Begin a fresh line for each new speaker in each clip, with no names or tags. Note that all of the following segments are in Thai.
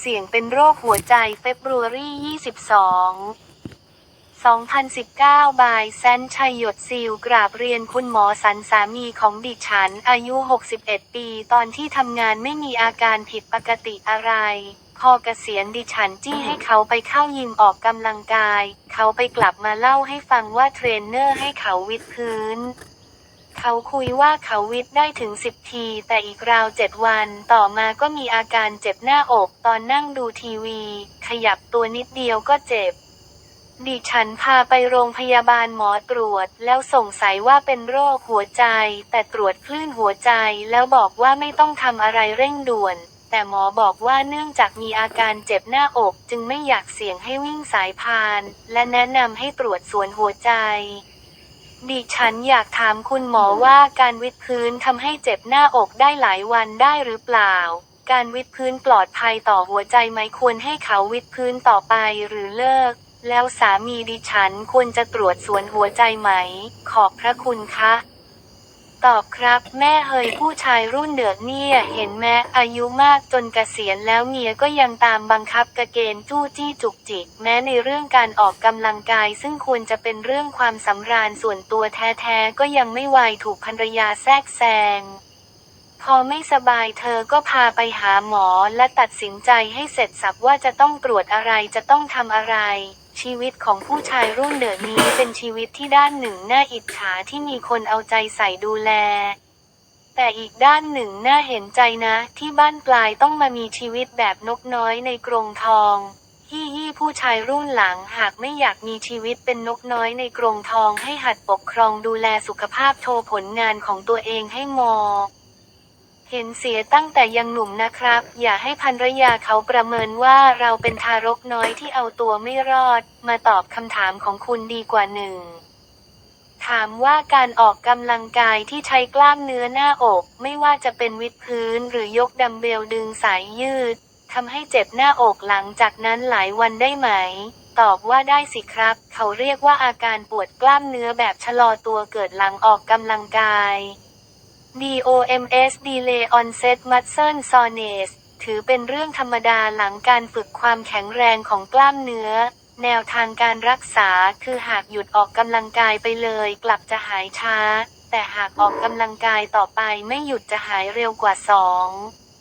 เสี่ยงเป็นโรคหัวใจเฟบรุรี22 2019 บายแซนชัยหยดซิลกราบเรียนคุณหมอสันสามีของดิฉัน อายุ 61 ปี ตอนที่ทำงานไม่มีอาการผิดปกติอะไร พอเกษียณดิฉันจี้ให้เขาไปเข้ายิมออกกำลังกาย เขาไปกลับมาเล่าให้ฟังว่าเทรนเนอร์ให้เขาวิดพื้น เขาคุยว่าเขาวิทย์ได้ถึง10ที แต่อีกราวเจ็ดวัน ต่อมาก็มีอาการเจ็บหน้าอกตอนนั่งดูทีวี ขยับตัวนิดเดียวก็เจ็บ ดิฉันพาไปโรงพยาบาลหมอตรวจ แล้วสงสัยว่าเป็นโรคหัวใจ แต่ตรวจคลื่นหัวใจแล้วบอกว่าไม่ต้องทำอะไรเร่งด่วน แต่หมอบอกว่าเนื่องจากมีอาการเจ็บหน้าอกจึงไม่อยากเสี่ยงให้วิ่งสายพาน และแนะนำให้ตรวจสวนหัวใจ ดิฉันอยากถามคุณหมอว่าการวิดพื้นทำให้เจ็บหน้าอกได้หลายวันได้หรือเปล่า การวิดพื้นปลอดภัยต่อหัวใจไหมควรให้เขาวิดพื้นต่อไปหรือเลิก แล้วสามีดิฉันควรจะตรวจสวนหัวใจไหม ขอบพระคุณคะ ตอบครับ แม่เฮยผู้ชายรุ่นเดือกเนี่ย เห็นแม้อายุมากจนเกษียณแล้วเมียก็ยังตามบังคับกระเกณฑ์จู้จี้จุกจิก แม้ในเรื่องการออกกำลังกาย ซึ่งควรจะเป็นเรื่องความสำราญส่วนตัวแท้ๆ ก็ยังไม่ไวถูกภรรยาแทรกแซงพอไม่สบายเธอก็พาไปหาหมอและตัดสินใจให้เสร็จสับว่าจะต้องตรวจอะไรจะต้องทำอะไร ชีวิตของผู้ชายรุ่นเดอะนี้เป็นชีวิตที่ด้านหนึ่งน่าอิจฉาที่มีคนเอาใจใส่ดูแล แต่อีกด้านหนึ่งน่าเห็นใจนะ ที่บ้านปลายต้องมามีชีวิตแบบนกน้อยในกรงทองยี่ยี่ผู้ชายรุ่นหลังหากไม่อยากมีชีวิตเป็นนกน้อยในกรงทองให้หัดปกครองดูแลสุขภาพโชว์ผลงานของตัวเองให้มอ เห็นเสียตั้งแต่ยังหนุ่มนะครับ อย่าให้ภรรยาเขาประเมินว่าเราเป็นทารกน้อยที่เอาตัวไม่รอด มาตอบคำถามของคุณดีกว่าหนึ่งถามว่าการออกกำลังกายที่ใช้กล้ามเนื้อหน้าอก ไม่ว่าจะเป็นวิดพื้นหรือยกดัมเบลดึงสายยืดทำให้เจ็บหน้าอกหลังจากนั้นหลายวันได้ไหม ตอบว่าได้สิครับ เขาเรียกว่าอาการปวดกล้ามเนื้อแบบชะลอตัวเกิดหลังออกกำลังกาย DOMS Delay Onset Muscle Soreness ถือเป็นเรื่องธรรมดาหลังการฝึกความแข็งแรงของกล้ามเนื้อ แนวทางการรักษาคือหากหยุดออกกำลังกายไปเลย กลับจะหายช้า แต่หากออกกำลังกายต่อไปไม่หยุดจะหายเร็วกว่า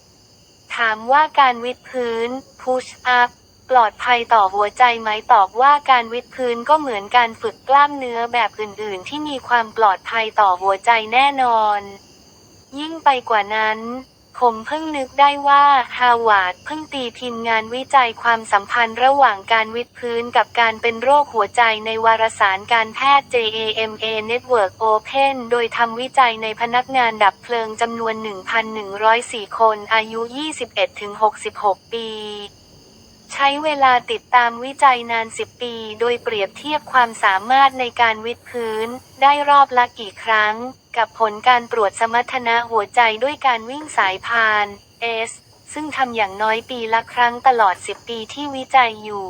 2ถามว่าการวิดพื้น push up ปลอดภัยต่อหัวใจไหมตอบว่าการวิดพื้นก็เหมือนการฝึกกล้ามเนื้อแบบอื่นๆ ที่มีความปลอดภัยต่อหัวใจแน่นอน ยิ่งไปกว่านั้น ผมเพิ่งนึกได้ว่าฮาวาดเพิ่งตีพิมพ์งานวิจัยความสัมพันธ์ระหว่างการวิดพื้นกับการเป็นโรคหัวใจในวารสารการแพทย์ JAMA Network Open โดยทำวิจัยในพนักงานดับเพลิงจำนวน 1,104 คนอายุ 21-66 ปี ใช้เวลาติดตามวิจัยนาน 10 ปี โดยเปรียบเทียบความสามารถในการวิดพื้น ได้รอบละกี่ครั้ง กับผลการตรวจสมรรถนะหัวใจด้วยการวิ่งสายพาน S ซึ่งทำอย่างน้อยปีละครั้งตลอด 10 ปีที่วิจัยอยู่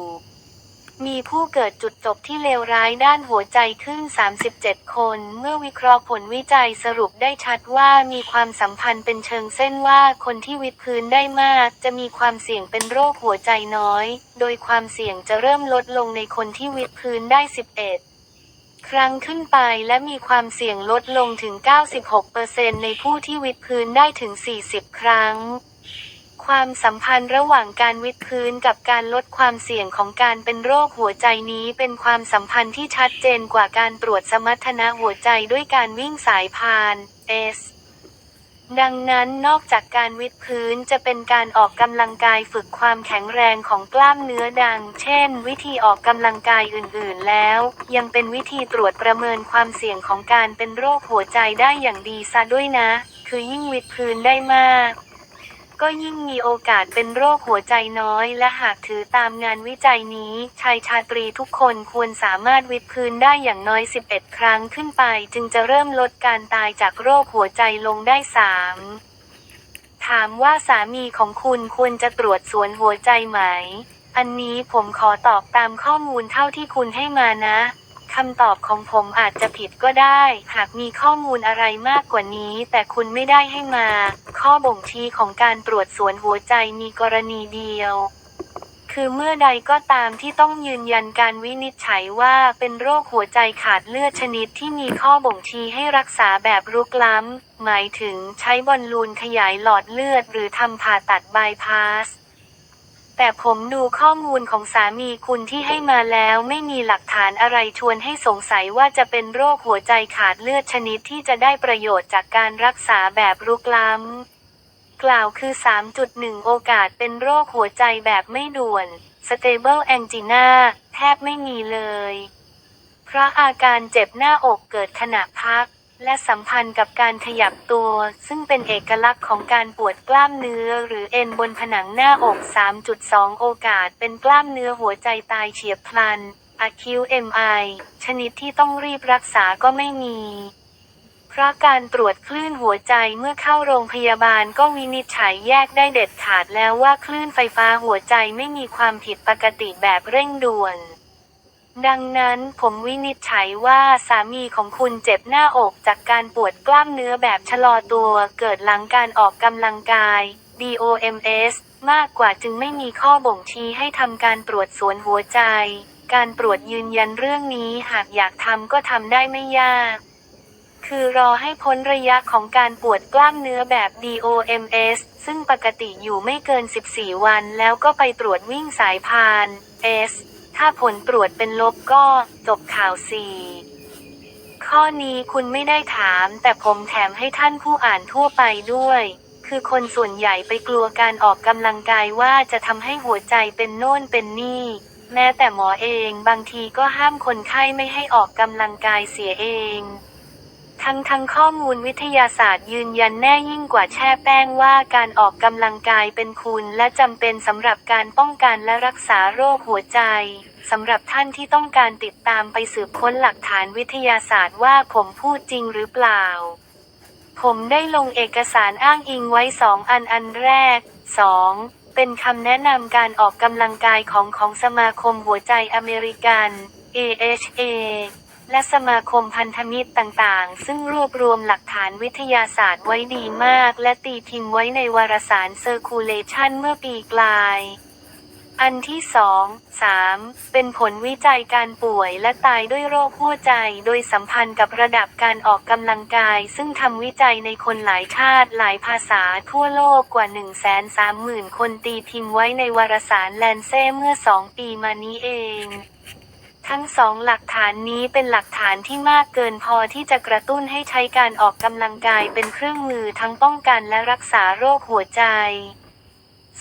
มีผู้เกิดจุดจบที่เลวร้ายด้านหัวใจขึ้น 37 คน เมื่อวิเคราะห์ผลวิจัยสรุปได้ชัดว่ามีความสัมพันธ์เป็นเชิงเส้นว่าคนที่วิดพื้นได้มาก จะมีความเสี่ยงเป็นโรคหัวใจน้อย โดยความเสี่ยงจะเริ่มลดลงในคนที่วิดพื้นได้ 11ครั้งขึ้นไปและมีความเสี่ยงลดลงถึง 96%ในผู้ที่วิดพื้นได้ถึง 40 ครั้ง ความสัมพันธ์ระหว่างการวิดพื้นกับการลดความเสี่ยงของการเป็นโรคหัวใจนี้เป็นความสัมพันธ์ที่ชัดเจนกว่าการตรวจสมรรถนะหัวใจด้วยการวิ่งสายพาน S ดังนั้นนอกจากการวิดพื้นจะเป็นการออกกำลังกายฝึกความแข็งแรงของกล้ามเนื้อดัง เช่น วิธีออกกำลังกายอื่นๆแล้ว ยังเป็นวิธีตรวจประเมินความเสี่ยงของการเป็นโรคหัวใจได้อย่างดีซะด้วยนะ คือยิ่งวิดพื้นได้มาก ก็ยิ่งมีโอกาสเป็นโรคหัวใจน้อย และหากถือตามงานวิจัยนี้ ชายชาตรีทุกคนควรสามารถวิดพื้นได้อย่างน้อย 11 ครั้งขึ้นไป จึงจะเริ่มลดการตายจากโรคหัวใจลงได้3ถามว่าสามีของคุณควรจะตรวจสวนหัวใจไหม อันนี้ผมขอตอบตามข้อมูลเท่าที่คุณให้มานะ คำตอบของผมอาจจะผิดก็ได้ หากมีข้อมูลอะไรมากกว่านี้ แต่คุณไม่ได้ให้มา ข้อบ่งชี้ของการตรวจสวนหัวใจมีกรณีเดียว คือเมื่อใดก็ตามที่ต้องยืนยันการวินิจฉัยว่าเป็นโรคหัวใจขาดเลือดชนิดที่มีข้อบ่งชี้ให้รักษาแบบรุกล้ำ หมายถึงใช้บอลลูนขยายหลอดเลือด หรือทำผ่าตัดบายพาส แต่ผมดูข้อมูลของสามีคุณที่ให้มาแล้วไม่มีหลักฐานอะไรชวนให้สงสัยว่าจะเป็นโรคหัวใจขาดเลือดชนิดที่จะได้ประโยชน์จากการรักษาแบบรุกล้ำ กล่าวคือ 3.1 โอกาสเป็นโรคหัวใจแบบไม่ด่วน stable angina แทบไม่มีเลย เพราะอาการเจ็บหน้าอกเกิดขณะพัก และสัมพันธ์กับการขยับตัว ซึ่งเป็นเอกลักษณ์ของการปวดกล้ามเนื้อ หรือเอ็นบนผนังหน้าอก 3.2 โอกาสเป็นกล้ามเนื้อหัวใจตายเฉียบพลัน acute MI ชนิดที่ต้องรีบรักษาก็ไม่มี เพราะการตรวจคลื่นหัวใจเมื่อเข้าโรงพยาบาลก็วินิจฉัยแยกได้เด็ดขาดแล้วว่าคลื่นไฟฟ้าหัวใจไม่มีความผิดปกติแบบเร่งด่วน ดังนั้นผมวินิจฉัยว่าสามีของคุณเจ็บหน้าอกจากการปวดกล้ามเนื้อแบบชะลอตัวเกิดหลังการออกกำลังกาย DOMS มากกว่าจึงไม่มีข้อบ่งชี้ให้ทำการตรวจสวนหัวใจ การตรวจยืนยันเรื่องนี้หากอยากทำก็ทำได้ไม่ยาก คือรอให้พ้นระยะของการปวดกล้ามเนื้อแบบ DOMS ซึ่งปกติอยู่ไม่เกิน 14 วันแล้วก็ไปตรวจวิ่งสายพาน S ถ้าผลตรวจเป็นลบก็จบข่าวสี่ข้อนี้คุณไม่ได้ถาม แต่ผมแถมให้ท่านผู้อ่านทั่วไปด้วย คือคนส่วนใหญ่ไปกลัวการออกกำลังกายว่าจะทำให้หัวใจเป็นโน่นเป็นนี่ แม้แต่หมอเองบางทีก็ห้ามคนไข้ไม่ให้ออกกำลังกายเสียเอง ทั้งทั้งข้อมูลวิทยาศาสตร์ยืนยันแน่ยิ่งกว่าแช่แป้งว่าการออกกำลังกายเป็นคุณและจำเป็นสำหรับการป้องกันและรักษาโรคหัวใจสำหรับท่านที่ต้องการติดตามไปสืบค้นหลักฐานวิทยาศาสตร์ว่าผมพูดจริงหรือเปล่า ผมได้ลงเอกสารอ้างอิงไว้สองอันอันแรก 2. เป็นคำแนะนำการออกกำลังกายของของสมาคมหัวใจอเมริกัน AHA และสมาคมพันธมิตรต่างๆ ซึ่งรวบรวมหลักฐานวิทยาศาสตร์ไว้ดีมาก และตีพิมพ์ไว้ในวารสาร Circulation เมื่อปีกลาย อันที่สองสามเป็นผลวิจัยการป่วยและตายด้วยโรคหัวใจ โดยสัมพันธ์กับระดับการออกกำลังกาย ซึ่งทำวิจัยในคนหลายชาติหลายภาษาทั่วโลกกว่า 130,000 คนตีพิมพ์ไว้ในวารสารแลนเซ่เมื่อสองปีมานี้เอง ทั้งสองหลักฐานนี้เป็นหลักฐานที่มากเกินพอที่จะกระตุ้นให้ใช้การออกกำลังกายเป็นเครื่องมือทั้งป้องกันและรักษาโรคหัวใจ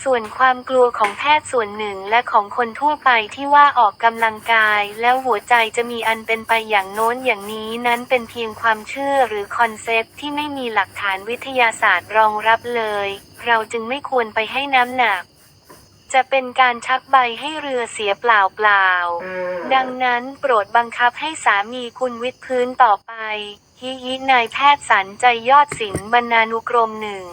ส่วนความกลัวของแพทย์ส่วนหนึ่งและของคนทั่วไปที่ว่าออกกำลังกาย แล้วหัวใจจะมีอันเป็นไปอย่างโน้นอย่างนี้นั้นเป็นเพียงความเชื่อหรือคอนเซปต์ที่ไม่มีหลักฐานวิทยาศาสตร์รองรับเลย เราจึงไม่ควรไปให้น้ำหนัก จะเป็นการชักใบให้เรือเสียเปล่าเปล่าๆดังนั้นโปรดบังคับให้สามีคุณวิดพื้นต่อไปฮิฮินายแพทย์สันใจยอดศิลป์บรรณานุกรมหนึ่ง